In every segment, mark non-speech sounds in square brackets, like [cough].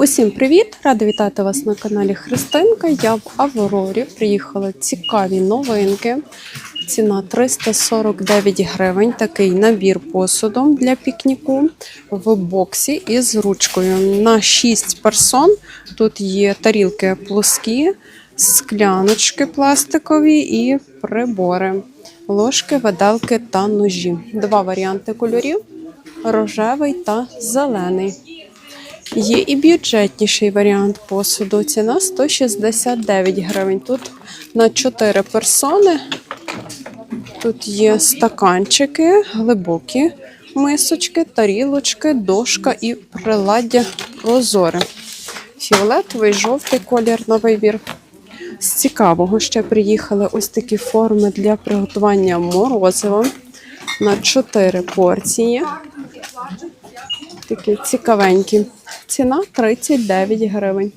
Усім привіт! Рада вітати вас на каналі Христинка. Я в Аврорі. Приїхали цікаві новинки. Ціна 349 гривень. Такий набір посуду для пікніку в боксі із ручкою. На 6 персон. Тут є тарілки плоскі, скляночки пластикові і прибори, ложки, виделки та ножі. Два варіанти кольорів: рожевий та зелений. Є і бюджетніший варіант посуду. Ціна 169 гривень. Тут на 4 персони. Тут є стаканчики, глибокі мисочки, тарілочки, дошка і приладдя прозоре. Фіолетовий, жовтий колір на вибір. З цікавого ще приїхали ось такі форми для приготування морозива на 4 порції. Такі цікавенькі. Ціна 39 гривень.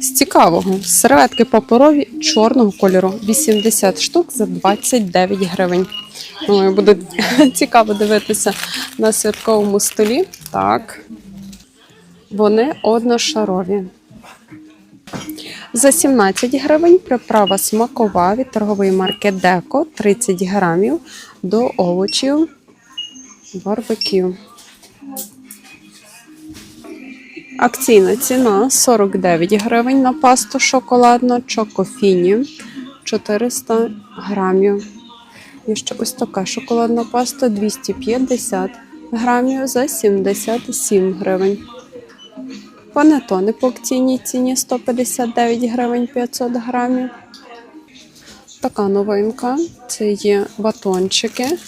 З цікавого серветки паперові чорного кольору 80 штук за 29 гривень. Думаю, буде [laughs] цікаво дивитися на святковому столі. Так. Вони одношарові. За 17 гривень приправа смакова від торгової марки Деко 30 грамів до овочів барбекю. Акційна ціна 49 гривень на пасту шоколадну Чокофіні 400 грамів. Є ще ось така шоколадна паста 250 грамів за 77 гривень. Панетони по акційній ціні 159 гривень 500 грамів. Така новинка це є батончики.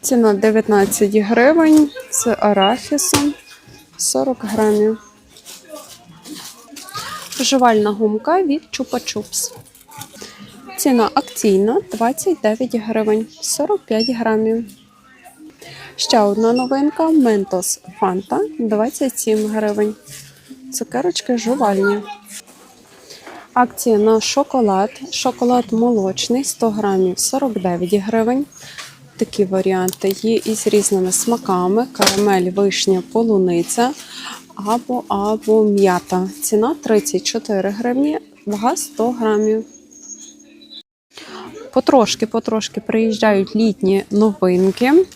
Ціна 19 гривень з арахісом 40 грамів. Жувальна гумка від Чупа-Чупс. Ціна акційна 29 гривень 45 грамів. Ще одна новинка Ментос Фанта 27 гривень. Цукерочки жувальні. Акція на шоколад. Шоколад молочний 100 грамів 49 гривень. Такі варіанти є із різними смаками: карамель, вишня, полуниця або, або м'ята. Ціна 34 гривні, вага 100 грамів. Потрошки-потрошки приїжджають літні новинки.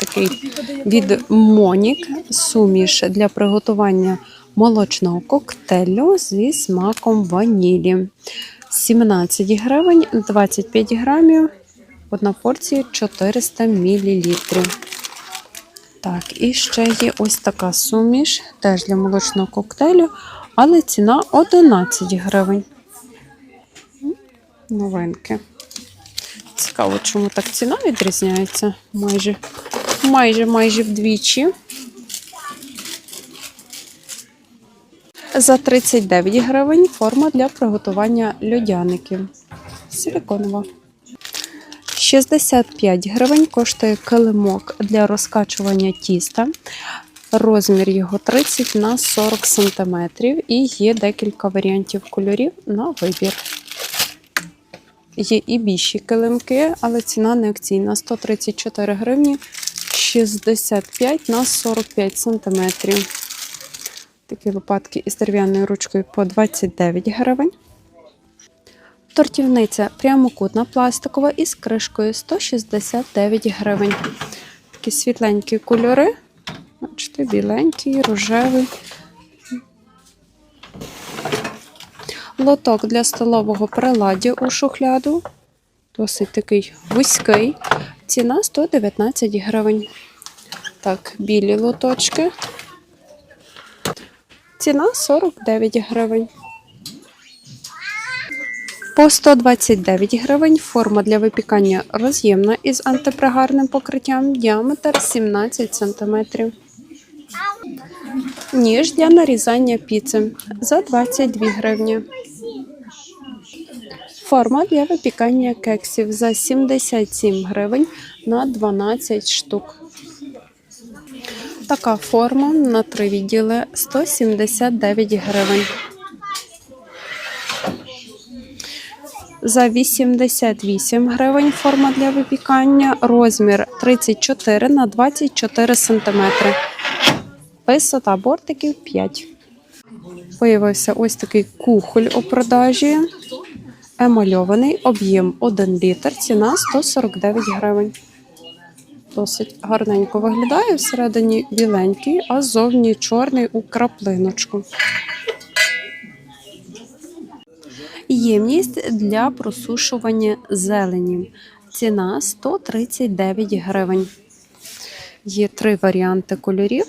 Такий від Монік суміш для приготування молочного коктейлю зі смаком ванілі. 17 гривень, 25 грамів. Одна порція 400 мл. Так, і ще є ось така суміш, теж для молочного коктейлю, але ціна 11 гривень. Новинки. Цікаво, чому так ціна відрізняється майже майже майже вдвічі. За 39 гривень форма для приготування льодяників. Силиконова. 65 гривень коштує килимок для розкачування тіста. Розмір його 30 на 40 см. І є декілька варіантів кольорів на вибір. Є і більші килимки, але ціна не акційна 134 гривні 65 на 45 см. Такі лопатки із дерев'яною ручкою по 29 гривень. Тортівниця прямокутна пластикова із кришкою 169 гривень. Такі світленькі кольори. Бачите, біленький, рожевий. Лоток для столового приладдя у шухляду. Досить такий вузький. Ціна 119 гривень. Так, білі лоточки. Ціна 49 гривень. По 129 гривень форма для випікання роз'ємна із антипригарним покриттям, діаметр 17 см. Ніж для нарізання піци за 22 гривні. Форма для випікання кексів за 77 гривень на 12 штук. Така форма на три відділи 179 гривень. За 88 гривень форма для випікання, розмір 34 на 24 см. Висота бортиків 5. Появився ось такий кухоль у продажі. Емальований об'єм 1 літр, ціна 149 гривень. Досить гарненько виглядає. Всередині біленький, а ззовні чорний у краплиночку. Ємність для просушування зелені. Ціна 139 гривень. Є три варіанти кольорів.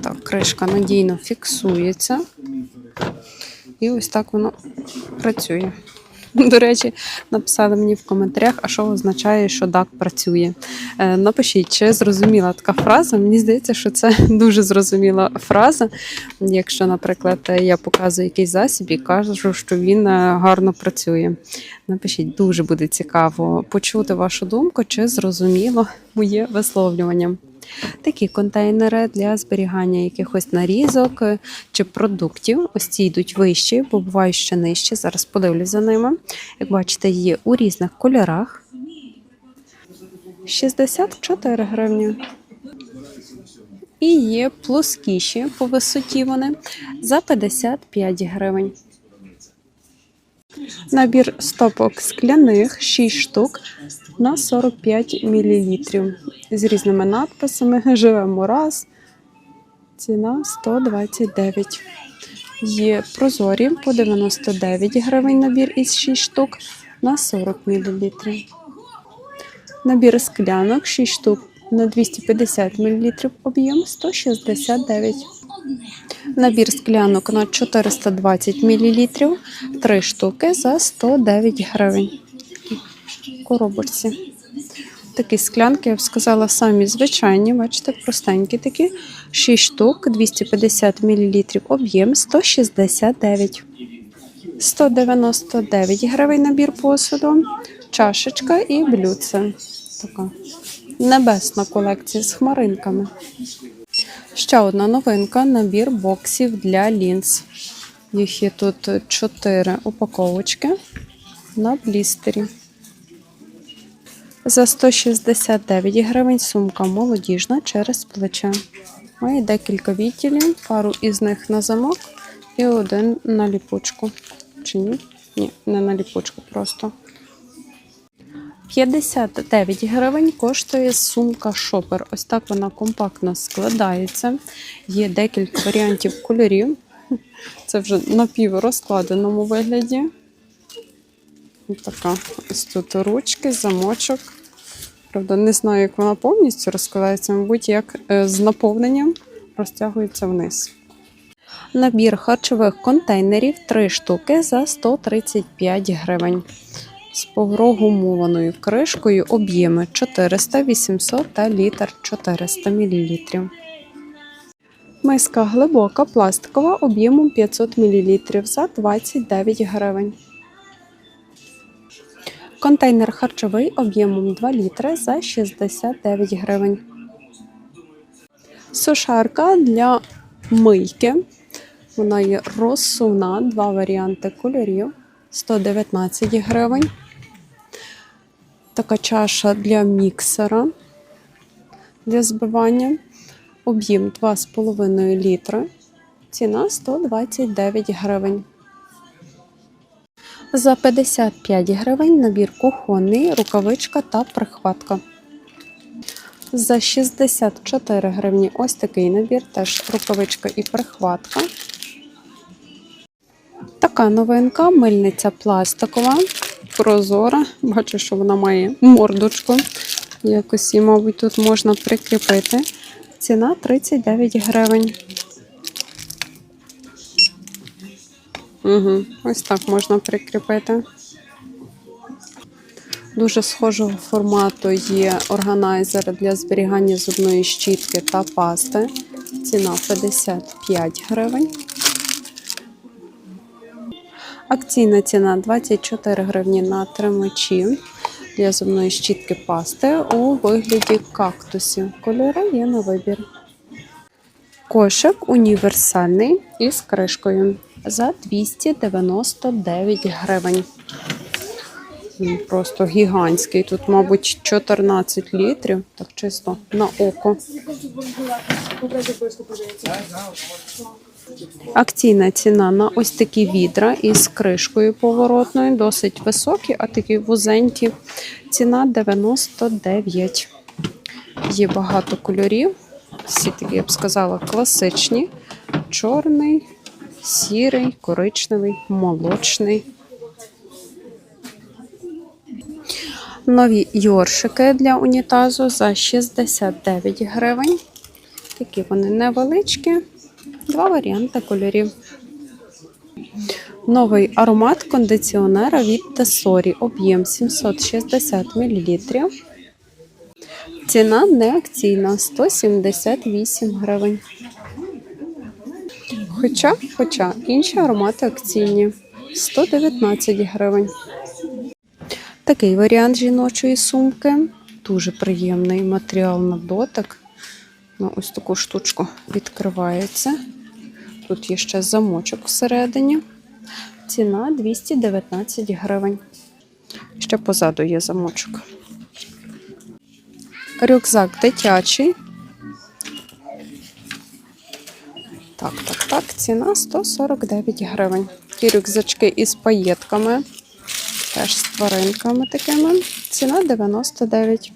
Так, кришка надійно фіксується. І ось так воно працює. [laughs] До речі, написали мені в коментарях, а що означає, що DAC працює. Е, Напишіть, чи зрозуміла така фраза. Мені здається, що це [laughs] дуже зрозуміла фраза. Якщо, наприклад, я показую якийсь засіб і кажу, що він е, гарно працює. Напишіть, дуже буде цікаво почути вашу думку, чи зрозуміло моє висловлювання. Такі контейнери для зберігання якихось нарізок е, чи продуктів. Ось ці йдуть вищі, бо бувають ще нижчі. Зараз подивлюсь за ними. Як бачите, є у різних кольорах. 64 гривні. І є плоскіші по висоті вони за 55 гривень. Набір стопок скляних 6 штук на 45 мл. З різними надписами. Живемо раз. Ціна 129. Є прозорі по 99 гривень набір із 6 штук на 40 мл. Набір склянок 6 штук на 250 мл об'єм 169. Набір склянок на 420 мл 3 штуки за 109 гривень. Коробочці. Такі склянки, я б сказала, самі звичайні, бачите, простенькі такі. 6 штук, 250 мл об'єм 169. 199 гривень набір посуду, чашечка і блюдце. Така небесна колекція з хмаринками. Ще одна новинка набір боксів для лінз. Їх є тут 4 упаковочки на блістері. За 169 гривень сумка молодіжна через плече. Має декілька відділів, пару із них на замок і один на ліпучку. Чи ні? Ні, не на ліпучку просто. 59 гривень коштує сумка шопер. Ось так вона компактно складається. Є декілька варіантів кольорів. Це вже напіврозкладеному вигляді. Ось така ось тут ручки, замочок. Правда, не знаю, як вона повністю розкладається, мабуть, як е, з наповненням розтягується вниз. Набір харчових контейнерів 3 штуки за 135 гривень. З погрогумованою кришкою об'єми 400, 800 та літр 400 мл. Миска глибока пластикова об'ємом 500 мл за 29 гривень. Контейнер харчовий об'ємом 2 літри за 69 гривень. Сушарка для мийки. Вона є розсувна, два варіанти кольорів 119 гривень. Така чаша для міксера для збивання. Об'єм 2,5 літри. Ціна 129 гривень. За 55 гривень набір кухонний, рукавичка та прихватка. За 64 гривні ось такий набір, теж рукавичка і прихватка. Така новинка, мильниця пластикова, прозора. Бачу, що вона має мордочку. Якось її, мабуть, тут можна прикріпити. Ціна 39 гривень. Угу, ось так можна прикріпити. Дуже схожого формату є органайзер для зберігання зубної щітки та пасти. Ціна 55 гривень. Акційна ціна 24 гривні на тримачі для зубної щітки пасти у вигляді кактусів. Кольори є на вибір. Кошик універсальний із кришкою за 299 гривень. Просто гігантський. Тут, мабуть, 14 літрів, так чисто на око. Акційна ціна на ось такі відра із кришкою поворотною, досить високі, а такі вузенькі. Ціна 99. Є багато кольорів. Всі такі, я б сказала, класичні. Чорний, сірий, коричневий, молочний. Нові йоршики для унітазу за 69 гривень. Такі вони невеличкі. Два варіанти кольорів. Новий аромат кондиціонера від Тесорі. Об'єм 760 мл. Ціна не акційна 178 гривень. Хоча, хоча інші аромати акційні 119 гривень. Такий варіант жіночої сумки. Дуже приємний матеріал на дотик. На ось таку штучку відкривається. Тут є ще замочок всередині. Ціна 219 гривень. Ще позаду є замочок. Рюкзак дитячий. Так, так, так. Ціна 149 гривень. Ті рюкзачки із паєтками. Теж з тваринками такими. Ціна 99.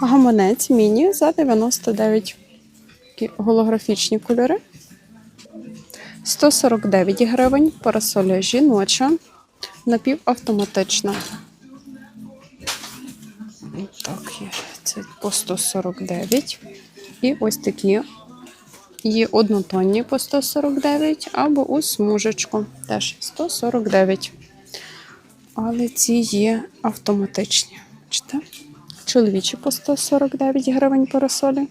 Гаманець міні за 99. Такі голографічні кольори. 149 гривень. Парасоля жіноча. Напівавтоматична. Так. Це по 149. І ось такі. Є однотонні по 149 або у смужечку. Теж 149. Але ці є автоматичні. Бачите? Чоловічі по 149 гривень парасолі.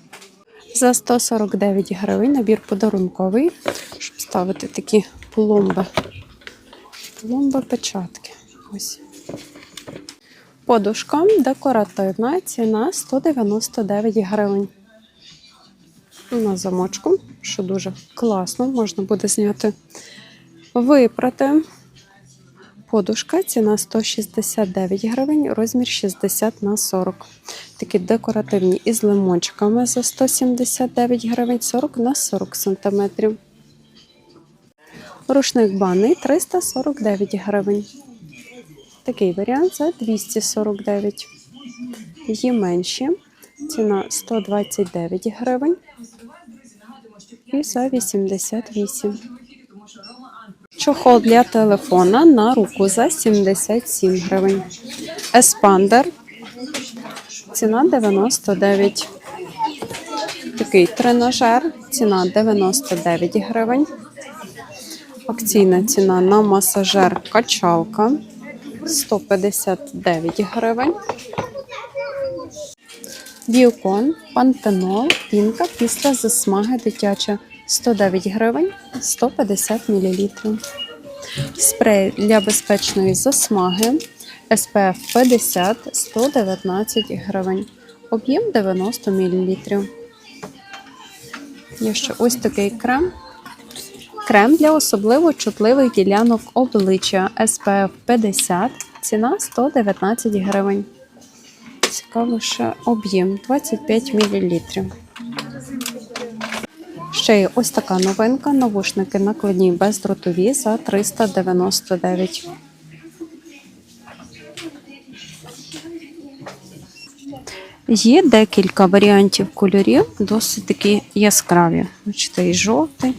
За 149 гривень набір подарунковий, щоб ставити такі пломби. Пломби печатки. Ось. Подушка декоративна, ціна 199 гривень. На замочку, що дуже класно, можна буде зняти, випрати. Подушка, ціна 169 гривень, розмір 60 на 40. Такі декоративні із лимончиками за 179 гривень, 40 на 40 см. Рушник банний 349 гривень. Такий варіант за 249. Є менші. Ціна 129 гривень. І за 88. Чохол для телефона на руку за 77 гривень. Еспандер. Ціна 99. Такий тренажер. Ціна 99 гривень. Акційна ціна на масажер качалка 159 гривень. Біокон, пантенол, пінка після засмаги дитяча 109 гривень 150 мл. Спрей для безпечної засмаги SPF 50 119 гривень. Об'єм 90 мл. Є ще ось такий крем. Крем для особливо чутливих ділянок обличчя SPF 50. Ціна 119 гривень. Цікаво, ще об'єм 25 мл. Ще є ось така новинка. Навушники накладні бездротові за 399. Є декілька варіантів кольорів, досить такі яскраві. Бачите, і жовтий,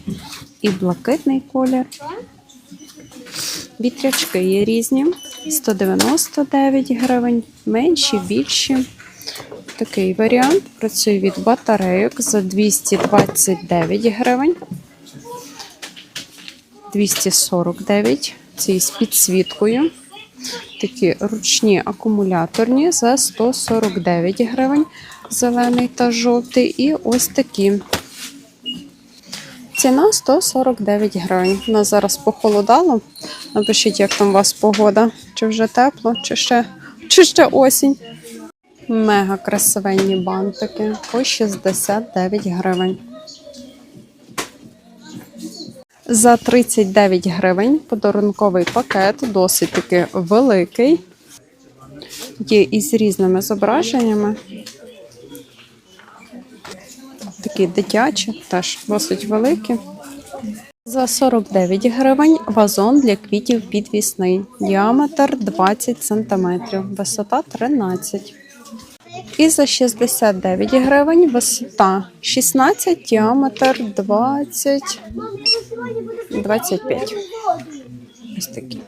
і блакитний колір. Вітрячки є різні. 199 гривень, менші, більші. Такий варіант. Працює від батарейок за 229 гривень. 249. Ці з підсвіткою. Такі ручні акумуляторні за 149 гривень. Зелений та жовтий. І ось такі. Ціна 149 гривень. У нас зараз похолодало. Напишіть, як там у вас погода. Чи вже тепло, чи ще, чи ще осінь. Мега красивенні бантики по 69 гривень. За 39 гривень подарунковий пакет, досить таки великий. Є із різними зображеннями. Такі дитячі, теж досить великі. За 49 гривень вазон для квітів підвісний. Діаметр 20 см, висота 13 І за 69 гривень висота 16, діаметр 20, 25. Ось такі.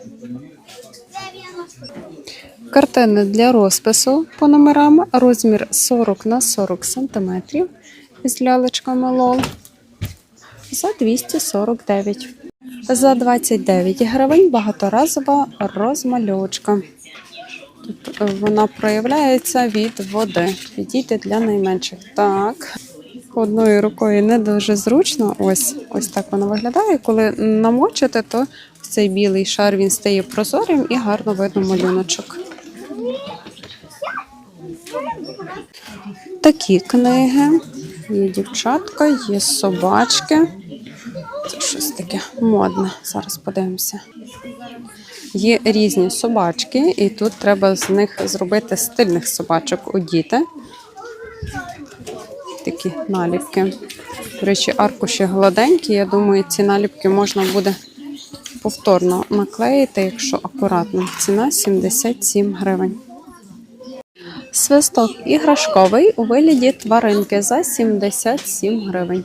Картини для розпису по номерам розмір 40 на 40 см із лялечками лол за 249. За 29 гривень багаторазова розмальовочка. Вона проявляється від води. Підійде для найменших. Так. Одною рукою не дуже зручно. Ось ось так вона виглядає. Коли намочите, то цей білий шар він стає прозорим і гарно видно малюночок. Такі книги. Є дівчатка, є собачки. Це щось таке модне. Зараз подивимося. Є різні собачки, і тут треба з них зробити стильних собачок одіти. Такі наліпки. До речі, аркуші гладенькі. Я думаю, ці наліпки можна буде повторно наклеїти, якщо акуратно. Ціна 77 гривень. Свисток іграшковий у вигляді тваринки за 77 гривень.